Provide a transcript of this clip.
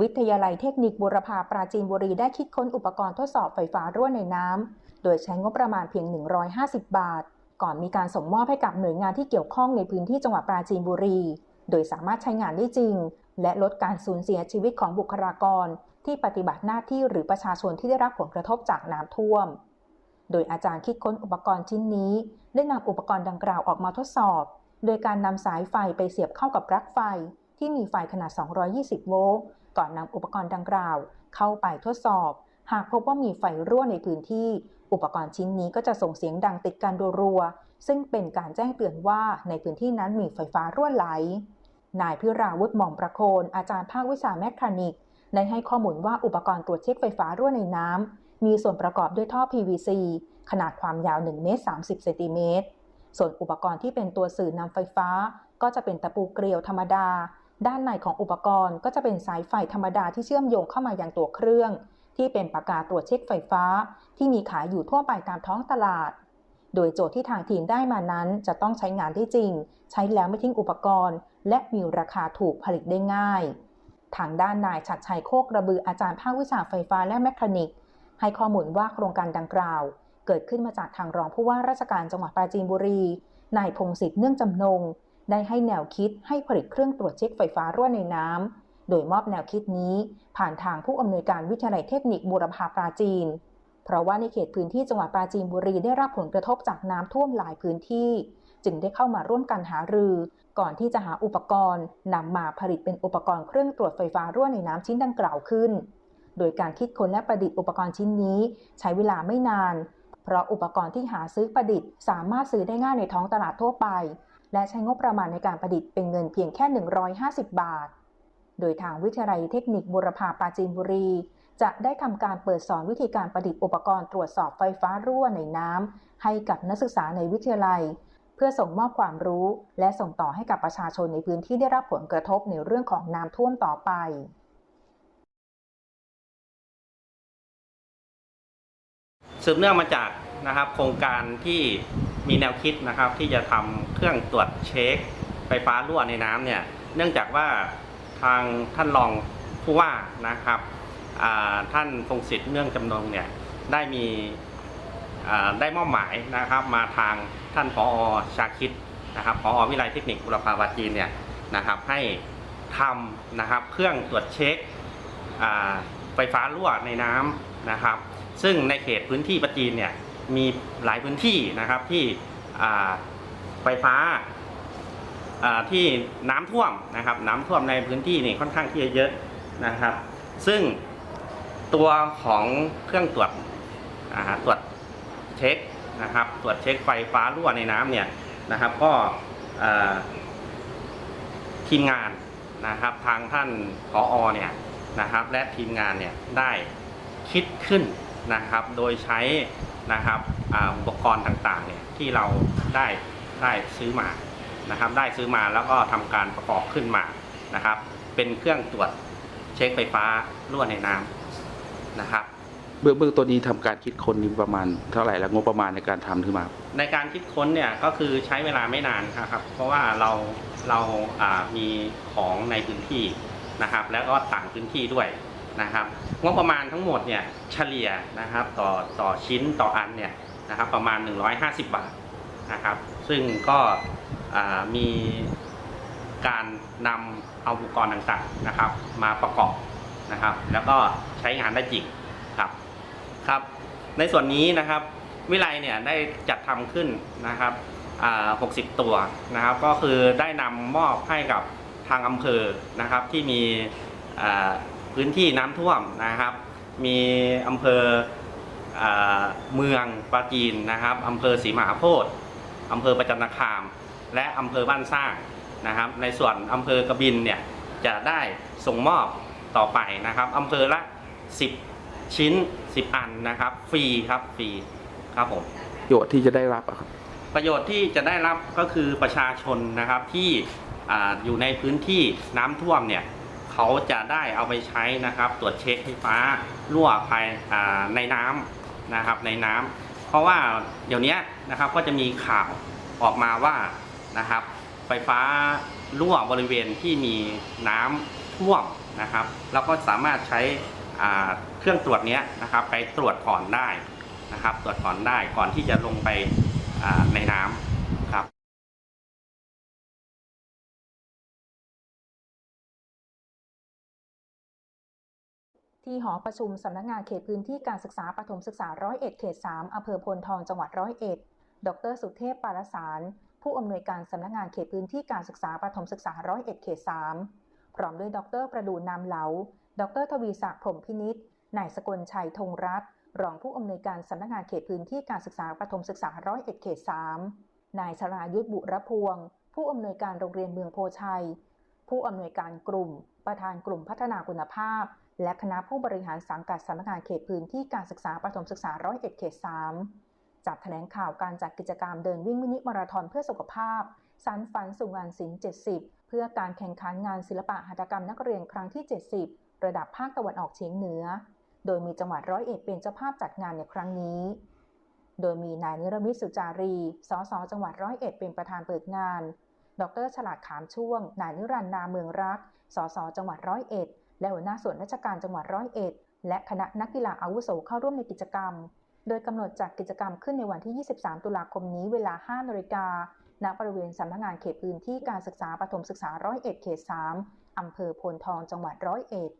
วิทยาลัยเทคนิคบุรพาปราจีนบุรีได้คิดค้นอุปกรณ์ทดสอบไฟฟ้ารั่วในน้ำ โดยใช้งบประมาณเพียง 150 บาท ก่อนมีการส่งมอบให้กับหน่วยงานที่เกี่ยวข้องในพื้นที่จังหวัดปราจีนบุรี โดยสามารถใช้งานได้จริง และลดการสูญเสียชีวิตของบุคลากร ที่ปฏิบัติหน้าที่หรือประชาชนที่ได้รับผลกระทบจากน้ำท่วม โดยอาจารย์คิดค้นอุปกรณ์ชิ้นนี้ ได้นำอุปกรณ์ดังกล่าวออกมาทดสอบ โดยการนำสายไฟไปเสียบเข้ากับปลั๊กไฟ ที่มีไฟขนาด 220 โวลต์ ก่อนนำอุปกรณ์ดังกล่าว เข้าไปทดสอบ หากพบว่ามีไฟรั่วในพื้นที่ อุปกรณ์ชิ้นนี้ก็จะส่งเสียงดังติดกันรัวๆซึ่งเป็นการแจ้งเตือนว่าในพื้นที่นั้นมีไฟฟ้ารั่วไหล นายพิราวุฒิหม่อมประโคนอาจารย์ภาควิชาแมคคานิกได้ให้ข้อมูลว่าอุปกรณ์ตรวจเช็คไฟฟ้ารั่วในน้ำมีส่วนประกอบด้วยท่อ PVC ขนาดความยาว1เมตร30เซนติเมตรส่วนอุปกรณ์ที่เป็นตัวสื่อนำไฟฟ้า ก็จะเป็นตะปูเกลียวธรรมดา ด้านในของอุปกรณ์ก็จะเป็นสายไฟธรรมดาที่เชื่อมโยงเข้ามายังตัวเครื่อง ที่เป็นปากกาตรวจเช็คไฟฟ้า ที่มีขายอยู่ทั่วไปตามท้องตลาด โดยโจทย์ที่ทางทีมได้มานั้นจะต้องใช้งานได้จริง ใช้แล้วไม่ทิ้งอุปกรณ์ และมีราคาถูกผลิตได้ง่าย ทางด้านนายชัดชัยโคกระบืออาจารย์ภาควิชาไฟฟ้าและแมคานิก ให้ข้อมูลว่าโครงการดังกล่าว เกิดขึ้นมาจากทางรองผู้ว่าราชการจังหวัดปราจีนบุรีนายพงศิษฐ์เนื่องจำนง ได้ให้แนวคิดให้ผลิตเครื่องตรวจเช็คไฟฟ้ารั่วในน้ำ โดยมอบแนวคิดนี้ผ่านทางผู้อำนวยการวิทยาลัยเทคนิคบูรพาปราจีน เพราะว่าในเขตพื้นที่จังหวัดปราจีนบุรีได้รับผลกระทบจากน้ำท่วมหลายพื้นที่ จึงได้เข้ามาร่วมกันหารือ ก่อนที่จะหาอุปกรณ์นำมาผลิตเป็นอุปกรณ์เครื่องตรวจไฟฟ้ารั่วในน้ำชิ้นดังกล่าวขึ้น โดยการคิดค้นและประดิษฐ์อุปกรณ์ชิ้นนี้ ใช้เวลาไม่นาน เพราะอุปกรณ์ที่หาซื้อประดิษฐ์ สามารถซื้อได้ง่ายในท้องตลาดทั่วไป และใช้งบประมาณในการประดิษฐ์เป็นเงินเพียงแค่ 150 บาท โดยทางวิทยาลัยเทคนิคบุรพาปราจีนบุรี จะได้ทำการเปิดสอนวิธีการประดิษฐ์อุปกรณ์ตรวจสอบไฟฟ้ารั่วในน้ำให้กับนักศึกษาในวิทยาลัย เพื่อส่งมอบความรู้ และส่งต่อให้กับประชาชนในพื้นที่ได้รับผลกระทบในเรื่องของน้ำท่วมต่อไปสืบเนื่องมาจากนะครับโครงการที่ มีแนวคิดนะครับที่จะทำเครื่องตรวจเช็คไฟฟ้ารั่วในน้ำเนี่ยเนื่องจากว่าทางท่านรองผู้ว่านะครับท่านพงศิษฐ์เนื่องจำนงเนี่ยได้มีได้มอบหมายนะครับ มาทางท่านผอชาคิดนะครับผอวิไลเทคนิคบุรพาวาจีนเนี่ยนะครับให้ทำนะครับเครื่องตรวจเช็คไฟฟ้ารั่วในน้ำนะครับ ซึ่งในเขตพื้นที่ประจีนเนี่ย มีหลายพื้นที่นะครับที่ไฟฟ้าที่น้ำท่วมนะครับ น้ำท่วมในพื้นที่นี่ค่อนข้างที่จะเยอะนะครับ ซึ่งตัวของเครื่องตรวจตรวจเช็คนะครับ ตรวจเช็คไฟฟ้ารั่วในน้ำเนี่ยนะครับ ก็ทีมงานนะครับ ทางท่านผออเนี่ยนะครับ และทีมงานเนี่ยได้คิดขึ้นนะครับ โดยใช้ นะครับอ่าอุปกรณ์ต่างๆเนี่ยที่เราได้ได้ซื้อมานะครับได้ซื้อมาแล้วก็ทำการประกอบขึ้นมานะครับ เป็นเครื่องตรวจเช็คไฟฟ้ารั่วในน้ำนะครับ เบื้องเบื้องต้นนี้ทำการคิดค้นนี้ประมาณเท่าไหร่แล้วงบประมาณในการทำขึ้นมา ในการคิดค้นเนี่ยก็คือใช้เวลาไม่นานครับ เพราะว่าเราเราอ่ามีของในพื้นที่นะครับ แล้วก็ต่างพื้นที่ด้วย นะครับงบประมาณทั้งหมดเนี่ยเฉลี่ยนะครับต่อต่อชิ้นต่ออันเนี่ยนะครับประมาณ 150 บาทนะครับ ซึ่งก็มีการนำเอาอุปกรณ์ต่างๆนะครับ มาประกอบนะครับ แล้วก็ใช้งานได้จริงครับครับ ในส่วนนี้นะครับวิไลเนี่ยได้จัดทำขึ้นนะครับ60 ตัวนะครับ ก็คือได้นำมอบให้กับทางอำเภอนะครับที่มี พื้นที่น้ำท่วมนะครับ มีอำเภออ่าเมืองปราจีนนะครับอำเภอศรีมหาโพธิ์อำเภอประจันตคาม และอำเภอบ้านสร้างนะครับ ในส่วนอำเภอกระบินเนี่ยจะได้ส่งมอบต่อไปนะครับอำเภอละ 10 ชิ้น 10 อันนะครับ ฟรีครับฟรีครับผมโยชน์ที่จะได้รับอะครับประโยชน์ที่จะได้รับก็คือประชาชนนะครับที่อ่าอยู่ในพื้นที่น้ำท่วมเนี่ย เขาจะได้เอาไปใช้นะครับ ตรวจเช็คไฟฟ้ารั่วภายในน้ำนะครับในน้ำเพราะว่าเดี๋ยวนี้นะครับก็จะมีข่าวออกมาว่านะครับ ไฟฟ้ารั่วบริเวณที่มีน้ำม่วงนะครับเราก็สามารถใช้เครื่องตรวจนี้นะครับ ไปตรวจก่อนได้นะครับ ตรวจก่อนได้ก่อนที่จะลงไปในน้ำ ที่หอประชุมสำนักงานเขตพื้นที่การศึกษาปฐมศึกษาร้อยเอ็ดเขต3อำเภอโพนทองจังหวัดร้อยเอ็ดดร สุเทพปารสาร ผู้อำนวยการสำนักงานเขตพื้นที่การศึกษาปฐมศึกษาร้อยเอ็ดเขต3พร้อมด้วยดร ประดูนามเหลา ดร ทวีศักดิ์พรมพินิษนายสกลชัยธงรัตน์รองผู้อำนวยการสำนักงานเขตพื้นที่การศึกษาปฐมศึกษาร้อยเอ็ดเขต3นายชรายุทธบุรพวง ผู้อำนวยการโรงเรียนเมืองโพชัย ผู้อำนวยการกลุ่ม ประธานกลุ่มพัฒนาคุณภาพ และคณะผู้บริหารสังกัดสำนักงานเขตพื้นที่การศึกษาประถมศึกษาร้อยเอ็ดเขต3จัดแถลงข่าวการจัดกิจกรรมเดินวิ่งมินิมาราธอนเพื่อสุขภาพสารฝันสู่งานศิลป์70 เพื่อการแข่งขันงานศิลปะหัตถกรรมนักเรียนครั้งที่ 70 ระดับภาคตะวันออกเฉียงเหนือ โดยมีจังหวัดร้อยเอ็ดเป็นเจ้าภาพจัดงานในครั้งนี้ โดยมีนายนิรมิตสุจารี สสจังหวัดร้อยเอ็ดเป็นประธานเปิดงาน ดรฉลาดขามช่วง นายนิรันดร์นาเมืองรัก สสจังหวัดร้อยเอ็ด และหัวหน้าส่วนราชการจังหวัดร้อยเอ็ด และคณะนักกีฬาอาวุโสเข้าร่วมในกิจกรรม โดยกำหนดจัดกิจกรรมขึ้นในวันที่ 23 ตุลาคมนี้เวลา 5นาฬิกา ณ บริเวณสำนักงานเขตพื้นที่การศึกษาปฐมศึกษาร้อยเอ็ดเขต 3อำเภอโพนทองจังหวัดร้อยเอ็ด